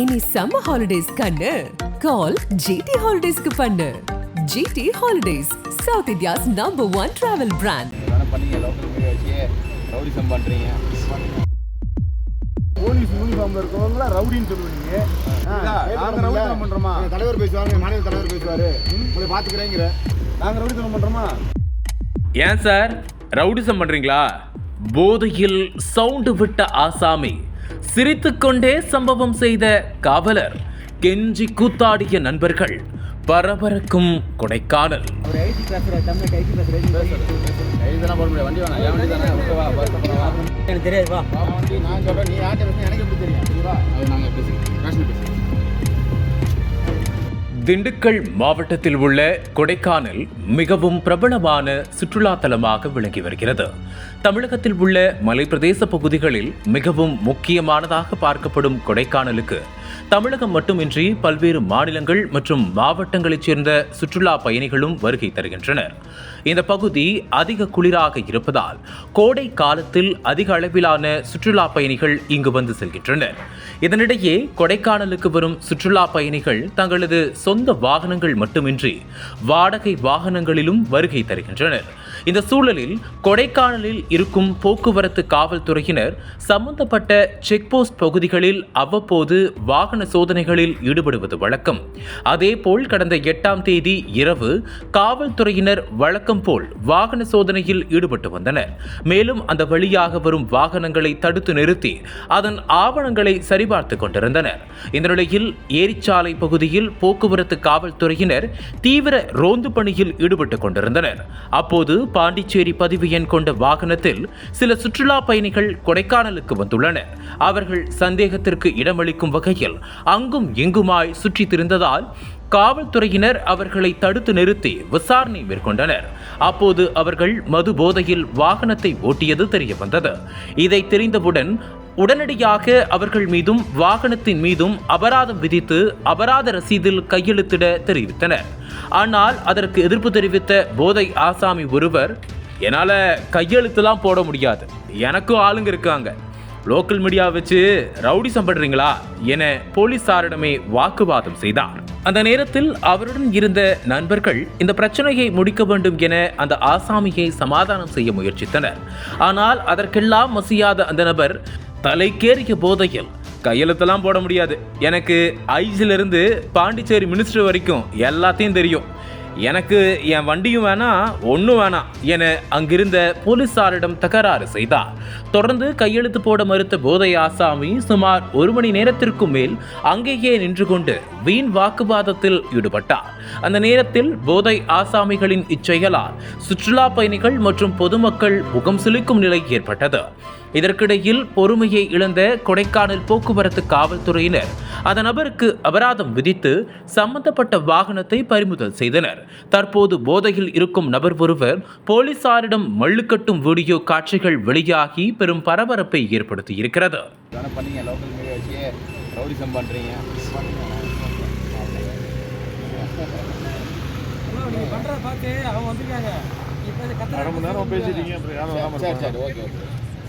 இனி summer holidays கண்ணு. Call GT ஹாலிடேஸ்க்கு பண்ணு. G T holidays South India's number one travel brand வேணா பண்ணீங்க லோக்கல் மீடியா வச்சு ரவுடிசம் பண்ணுறீங்க போலீஸ் யூனிஃபார்ம்ல இருக்கவங்கள ரவுடின்னு சொல்லுவீங்க. நாங்க பண்றோமா? தலைவர் பேசுவாங்க மாநில தலைவர் பேசுவாரு. உங்களை பாத்துக்கிறேங்கிற. நாங்க பண்றோமா? ஏன் சார்? ரவுடிசம் பண்றீங்களா? போதையில் சவுண்டு விட்ட ஆசாமி. சிரித்துக்கொண்டே சம்பவம் செய்த காவலர் கெஞ்சி கூத்தாடிய நண்பர்கள் பரபரக்கும் கொடைக்கானல். ஒரு ஐடி திண்டுக்கல் மாவட்டத்தில் உள்ள கொடைக்கானல் மிகவும் பிரபலமான சுற்றுலா தலமாக விளங்கி வருகிறது. தமிழகத்தில் உள்ள மலைப்பிரதேச பகுதிகளில் மிகவும் முக்கியமானதாக பார்க்கப்படும் கொடைக்கானலுக்கு தமிழகம் மட்டுமின்றி பல்வேறு மாநிலங்கள் மற்றும் மாவட்டங்களைச் சேர்ந்த சுற்றுலா பயணிகளும் வருகை தருகின்றனர். இந்த பகுதி அதிக குளிராக இருப்பதால் கோடை காலத்தில் அதிக அளவிலான சுற்றுலா பயணிகள் இங்கு வந்து செல்கின்றனர். இதனிடையே கொடைக்கானலுக்கு வரும் சுற்றுலா பயணிகள் தங்களது சொந்த வாகனங்கள் மட்டுமின்றி வாடகை வாகனங்களிலும் வருகை தருகின்றனர். இந்த சூழலில் கொடைக்கானலில் இருக்கும் போக்குவரத்து காவல்துறையினர் சம்பந்தப்பட்ட செக்போஸ்ட் பகுதிகளில் அவ்வப்போது வாகன சோதனைகளில் ஈடுபடுவது வழக்கம். அதேபோல் கடந்த எட்டாம் தேதி இரவு காவல்துறையினர் வழக்கம் போல் வாகன சோதனையில் ஈடுபட்டு வந்தனர். மேலும் அந்த வழியாக வரும் வாகனங்களை தடுத்து நிறுத்தி அதன் ஆவணங்களை சரிபார்த்து கொண்டிருந்தனர். இந்த நிலையில் ஏரிச்சாலை பகுதியில் போக்குவரத்து காவல்துறையினர் தீவிர ரோந்து பணியில் ஈடுபட்டுக் கொண்டிருந்தனர். அப்போது பாண்டிச்சேரி பதிவு எண் கொண்ட வாகனத்தில் சில சுற்றுலா பயணிகள் கொடைக்கானலுக்கு வந்துள்ளனர். அவர்கள் சந்தேகத்திற்கு இடமளிக்கும் வகையில் அங்கும் எங்குமாய் சுற்றித் திரிந்ததால் காவல்துறையினர் அவர்களை தடுத்து நிறுத்தி விசாரணை மேற்கொண்டனர். அப்போது அவர்கள் மது போதையில் வாகனத்தை ஓட்டியது தெரிய வந்தது இதை தெரிந்தவுடன் உடனடியாக அவர்கள் மீதும் வாகனத்தின் மீதும் அபராதம் விதித்து அபராத ரசீதில் கையெழுத்திட தெரிவித்தனர். ஆனால் அதற்கு எதிர்ப்பு தெரிவித்த போதை ஆசாமி ஒருவர் என்னால் கையெழுத்துலாம் போட முடியாது. எனக்கும் ஆளுங்க இருக்காங்க. லோக்கல் மீடியா வச்சு ரவுடிசம் பண்றீங்களா என போலீசாரிடமே வாக்குவாதம் செய்தார். அந்த நேரத்தில் அவருடன் இருந்த நண்பர்கள் இந்த பிரச்சனையை முடிக்க வேண்டும் என அந்த ஆசாமியை சமாதானம் செய்ய முயற்சித்தனர். ஆனால் அதற்கெல்லாம் மசியாத அந்த நபர் தலைக்கேறிய போதையில் கையெழுத்தெல்லாம் போட முடியாது. எனக்கு ஐஜிலிருந்து பாண்டிச்சேரி மினிஸ்டர் வரைக்கும் எல்லாத்தையும் தெரியும். எனக்கு என் வண்டியும் வேணாம் ஒன்றும் வேணாம் என அங்கிருந்த போலீசாரிடம் தகராறு செய்தார். தொடர்ந்து கையெழுத்து போட மறுத்த போதை ஆசாமி சுமார் ஒரு மணி நேரத்திற்கும் மேல் அங்கேயே நின்று கொண்டு வீண் வாக்குவாதத்தில் ஈடுபட்டார். அந்த நேரத்தில் போதை ஆசாமிகளின் இச்செயலால் சுற்றுலா பயணிகள் மற்றும் பொதுமக்கள் முகம் சுளிக்கும் நிலை ஏற்பட்டது. இதற்கிடையில் பொறுமையை இழந்த கொடைக்கானல் போக்குவரத்து காவல்துறையினர் அந்த நபருக்கு அபராதம் விதித்து சம்பந்தப்பட்ட வாகனத்தை பறிமுதல் செய்தனர். தற்போது போதையில் இருக்கும் நபர் ஒருவர் போலீசாரிடம் மல்லுக்கட்டும் வீடியோ காட்சிகள் வெளியாகி பெரும் பரபரப்பை ஏற்படுத்தி இருக்கிறது வேணா பண்ணீங்க லோக்கல் மீடியா வச்சு ரவுடிசம் பண்ணுறீங்க நீங்க பண்றத பார்த்து அவங்க வந்திருக்காங்க இப்போ இந்த கத்துற அரை மணி நேரம் பேசிட்டீங்க அப்புறம் யாரும் வராம சரி இருப்பாங்க. சரி ஓகே ஓகே.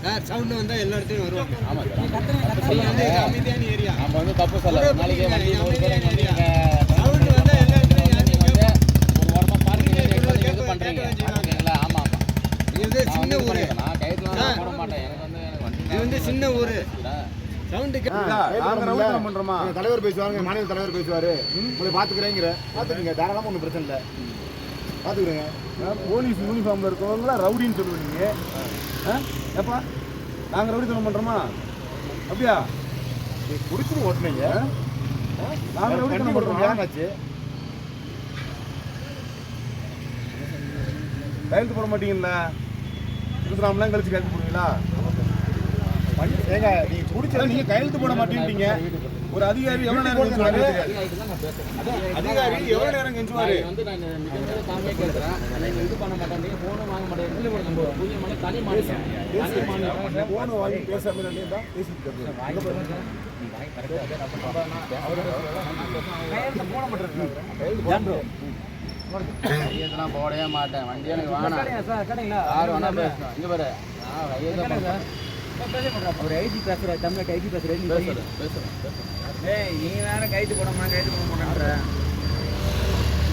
சார் சவுண்ட் வந்தா எல்லா இடத்துலயும் வருவாங்க. ஆமாம் சார் சொல்லாங்க. அமைதியான ஏரியா நம்ம வந்து தப்பு சொல்ல நாளைக்கே வண்டி நூறு பேர் வந்து நீங்க சவுண்ட் வந்தா எல்லா இடத்துலயும் வந்து ஒரு வாரமா பார்க்கிங் இது பண்றீங்க. ஓகேங்களா ஆமா. ஆமா இது வந்து சின்ன வந்து ஊரு. நான் போட மாட்டேன். எனக்கு வந்து எனக்கு இது வந்து சின்ன ஊரு. தலைவர் பேசுவாங்க மாநில தலைவர் பேசுவாரு. உங்களை பாத்துக்கிறேங்கிற. பாத்துக்கங்க தாராளமா ஒன்றும் பிரச்சனை இல்லை. பாத்துக்கிறேங்க. போலீஸ் யூனிஃபார்ம்ல இருக்கவங்கள ரவுடின்னு சொல்லுவீங்க. ஏப்பா நாங்க ரவுடித்தனம் பண்றோமா? அப்படியா? நீ குடிச்சு ஓட்டுனீங்க. நாங்க ரவுடித்தனம் பண்றோம் ஏன்னாச்சு கையெழுத்து போட மாட்டீங்களா இருபத்தி நாலு கழிச்சு கையெழுத்து போடுவீங்களா? ஏங்க நீங்க குடிச்சா நீங்க கையெழுத்து போட மாட்டேன்றீங்க ஒரு அதிகாரி எவ்வளவு நேரம் கெஞ்சுவாரு? அதிகாரி எவ்வளவு நேரம் கெஞ்சுவாரு? வந்து நான் தாமே கேட்குறேன். இது பண்ண மாட்டேன் ஃபோனும் வாங்க மாட்டேன். புதிய மலை தனி மாநிலம். போன வாங்கி பேசாம பேசிட்டு. கையெழுத்துலாம் போடவே மாட்டேன். வண்டி எனக்கு வேணாம். சார்? கேட்டீங்களா யார் வேணா பேசணும் இங்க பாரு. நான் கையெழுத்து ஒரு ஐடி பேசுற தமிழ் ஐடி பேசுறேன் பேசுறேன் பேசுறேன். ஏய் நீ வேற கைது போடாம கைது போட மாட்டேன்ற.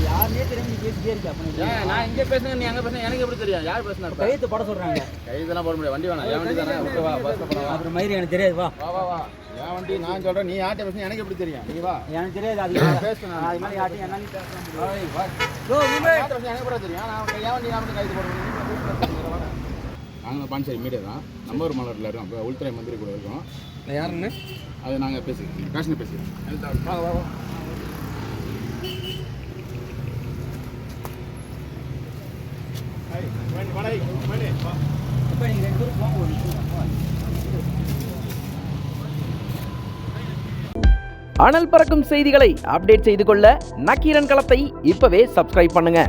யாருனே தெரியாம நீ பேசிட்டே இருக்க அப்ப நீ நான் இங்க பேசுனேன் நீ அங்க பேசுன எனக்கு எப்படி தெரியும்? யார் பேசுனா? கையெழுத்து போட சொல்றாங்க. கைதெல்லாம் போட முடியாது வண்டி வேணாம். என் வண்டி தானே விட்டு வா அப்புறம் மயிறு எனக்கு தெரியாது வா. வா வா வா. என் வண்டி நான் சொல்றேன் நீ யார்கிட்ட பேசுன எனக்கு எப்படி தெரியும்? நீ வா. எனக்கு தெரியாது அது நான். அது மாதிரி. யார்கிட்ட பேசுன எனக்கு எப்படி தெரியும்? நான் என் வண்டி நான் கைது போடுவேன் நாங்கள் பாண்டிச்சேரி மீடியா தான். நம்பர் மலரில் இருக்கோம். இப்போ உள்துறை மந்திரி கூட இருக்கோம். யாருன்னு? அது நாங்கள் பேசிக்கிறோம். பேசின பேசிக்கிறோம். ரெண்டு பேரும் ஒரு. அனல் பறக்கும் செய்திகளை அப்டேட் செய்து கொள்ள நக்கீரன் களத்தை இப்பவே சப்ஸ்கிரைப் பண்ணுங்க.